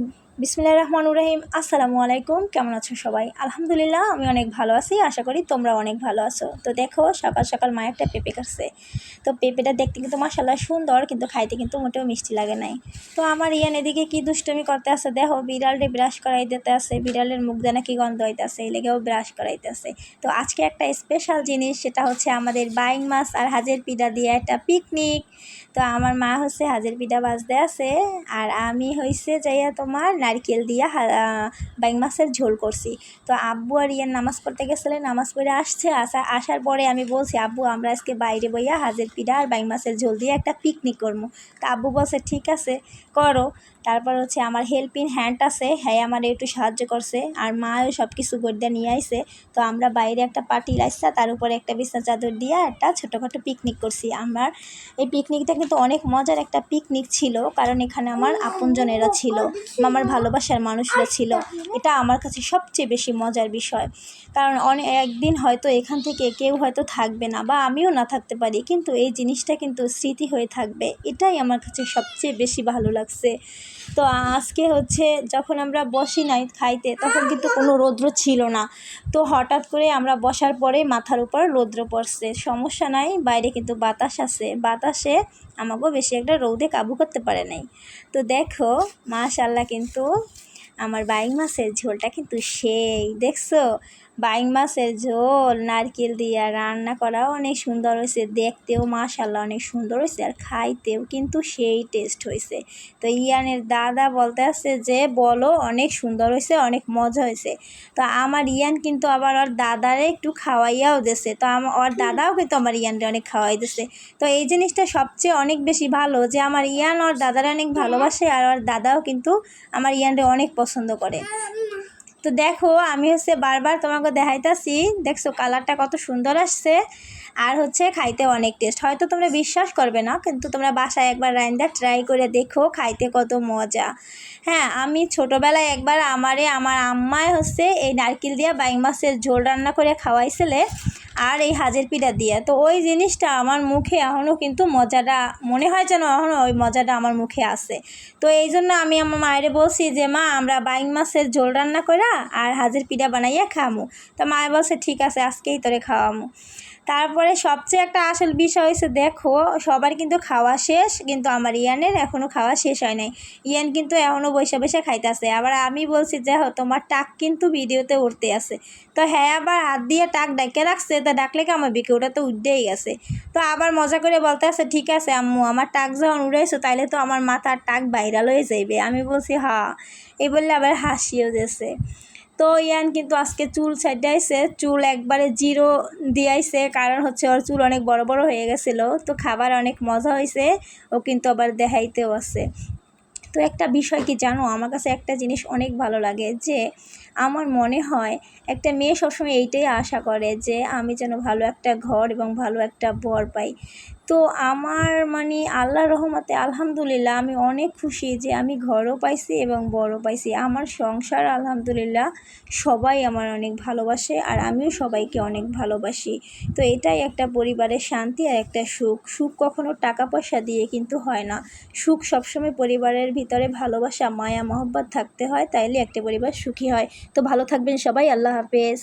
Uhum. বিসমিল্লাহ রহমান রহিম। আসসালামু আলাইকুম। কেমন আছো সবাই? আলহামদুলিল্লাহ, আমি অনেক ভালো আছি। আশা করি তোমরা অনেক ভালো আছো। তো দেখো, সকাল সকাল মায়ের একটা পেঁপে কাটছে। তো পেঁপেটা দেখতে কিন্তু মাসাল্লাহ সুন্দর, কিন্তু খাইতে কিন্তু মোটেও মিষ্টি লাগে নাই। তো আমার ইয়ান এদিকে কি দুষ্টমি করতে আছে? দেখো বিড়ালটি ব্রাশ করাই দিতে আছে। বিড়ালের মুখ দিয়ে নাকি গন্ধ হইতেছে, এই লেগেও ব্রাশ করাইতে আছে। তো আজকে একটা স্পেশাল জিনিস, সেটা হচ্ছে আমাদের বাইং মাছ আর হাজের পিঠা দিয়ে একটা পিকনিক তো আমার মা হচ্ছে হাজের পিঠা বাজতে আছে, আর আমি হয়েছে যাইয়া তোমার নারকেল দিয়া বাইং মাছের ঝোল করছি। তো আব্বু আর ইয়ার নামাজ পড়তে গেছিলে নামাজ পড়ে আসছে, আসা, আসার পরে আমি বলছি, আব্বু, আমরা আজকে বাইরে বইয়া হাজের পিঠা আর বাইং মাছের ঝোল দিয়ে একটা পিকনিক করব তো আব্বু বলছে, ঠিক আছে, করো। তারপর হচ্ছে আমার হেল্পিং হ্যান্ড আছে হ্যাঁ আমার একটু সাহায্য করছে, আর মাও সব কিছু গড়িয়া নিয়ে আইছে। তো আমরা বাইরে একটা পার্টি লাইসা তার উপরে একটা বিছনা চাদর দিয়ে একটা ছোটোখাটো পিকনিক করছি। আমার এই পিকনিকটা কিন্তু অনেক মজার একটা পিকনিক ছিল, কারণ এখানে আমার আপনজনেরা ছিল আমার ভালোবাসার মানুষরা ছিল। এটা আমার কাছে সবচেয়ে বেশি মজার বিষয়। কারণ অনেক একদিন হয়তো এখান থেকে কেউ হয়তো থাকবে না বা আমিও না থাকতে পারি, কিন্তু এই জিনিসটা কিন্তু স্মৃতি হয়ে থাকবে। এটাই আমার কাছে সবচেয়ে বেশি ভালো লাগছে। তো আজকে হচ্ছে যখন আমরা বসি নাই খাইতে, তখন কিন্তু কোনো রৌদ্র ছিল না। তো হঠাৎ করে আমরা বসার পরে মাথার উপর রৌদ্র পড়ছে। সমস্যা নাই, বাইরে কিন্তু বাতাস আছে। বাতাসে আমাকেও বেশি একটা রৌদে কাবু করতে পারে নাই। তো দেখো মাশাল্লাহ কিন্তু আমার বাইং মাছের ঝোলটা কিন্তু সেই, দেখছ? বাইং মাছের ঝোল, নারকেল দিয়া রান্না করাও অনেক সুন্দর হয়েছে দেখতেও মাশাল্লাহ অনেক সুন্দর হয়েছে আর খাইতেও কিন্তু সেই টেস্ট হয়েছে তো ইয়ানের দাদা বলতে আসছে যে, বলো, অনেক সুন্দর হয়েছে অনেক মজা হয়েছে তো আমার ইয়ান কিন্তু আবার ওর দাদারে একটু খাওয়াইয়াও দিছে। তো আমার ওর দাদাও কিন্তু আমার ইয়ানরে অনেক খাওয়াই দিছে তো এই জিনিসটা সবচেয়ে অনেক বেশি ভালো যে, আমার ইয়ান ওর দাদারে অনেক ভালোবাসে আর ওর দাদাও কিন্তু আমার ইয়ানরে অনেক পছন্দ করে। তো দেখো, আমি হচ্ছে বারবার তোমাকে দেখাইতাছি। দেখছ, কালারটা কত সুন্দর আসছে। আর হচ্ছে খাইতে অনেক টেস্ট হয়তো তোমরা বিশ্বাস করবে না, কিন্তু তোমরা বাসায় একবার রাইন্দা ট্রাই করে দেখো, খাইতে কত মজা। হ্যাঁ আমি ছোটোবেলায় একবার আমারে, আমার আম্মায় হচ্ছে এই নারকেল দিয়া বাইং মাছের ঝোল রান্না করে খাওয়াইছিলে। আর এই হাজের পিঠা দিয়ে। তো ওই জিনিসটা আমার মুখে এখনও কিন্তু মজাটা, মনে হয় যেন এখনও ওই মজাটা আমার মুখে আসে তো এই জন্য আমি আমার মায়ের বলছি যে, মা, আমরা বাইং মাছের ঝোল রান্না করা আর হাজের পিঠা বানাইয়া খামু। তো মায়ের বলছে, ঠিক আছে, আজকেই তোরে খাওয়ামু। তারপরে সবচেয়ে একটা আসল বিষয় হয়েছে, দেখো, সবার কিন্তু খাওয়া শেষ, কিন্তু আমার ইয়ানের এখনও খাওয়া শেষ হয় নাই। ইয়ান কিন্তু এখনও বসে বসে খাইতেছে। আবার আমি বলছি যে তোমার টাক কিন্তু ভিডিওতে উঠতে আছে। তো হ্যাঁ আবার হাত দিয়ে টাক ডাকে রাখছে, তা ডাকলে কি আমার বিকে? ওটা তো উঠতেই গেছে। তো আবার মজা করে বলতে আছে, ঠিক আছে, আম্মু, আমার টাক যখন উড়েছো তাইলে তো আমার মাথার টাক বাইরাল হয়ে যাইবে। আমি বলছি হ্যাঁ। এই বললে আবার হাসিও দিয়েছে তো ইয়ান কিন্তু আজকে চুল ছাইডাইছে চুল একবারে জিরো দিয়াইছে, কারণ হচ্ছে ওর চুল অনেক বড় বড় হয়ে গেছিল, তো খাবার অনেক মজা হয়েছে ও কিন্তু আবার দেখাইতেও আছে। তো একটা বিষয় কি জানো, আমার কাছে একটা জিনিস অনেক ভালো লাগে যে, আমার মনে হয় একটা মেয়ে সবসময় এইটাই আশা করে যে, আমি যেন ভালো একটা ঘর এবং ভালো একটা বর পাই। তো আমার মানে আল্লাহ রহমতে আলহামদুলিল্লাহ আমি অনেক খুশি যে আমি ঘরও পাইছি এবং বড়ও পাইছি। আমার সংসার আলহামদুলিল্লাহ সবাই আমার অনেক ভালোবাসে আর আমিও সবাইকে অনেক ভালোবাসি। তো এটাই একটা পরিবারের শান্তি আর একটা সুখ। সুখ কখনো টাকা পয়সা দিয়ে কিন্তু হয় না। সুখ সবসময় পরিবারের ভিতরে ভালোবাসা, মায়া, মহব্বত থাকতে হয়, তাইলে একটা পরিবার সুখী হয়। তো ভালো থাকবেন সবাই, আল্লাহ হাফেজ।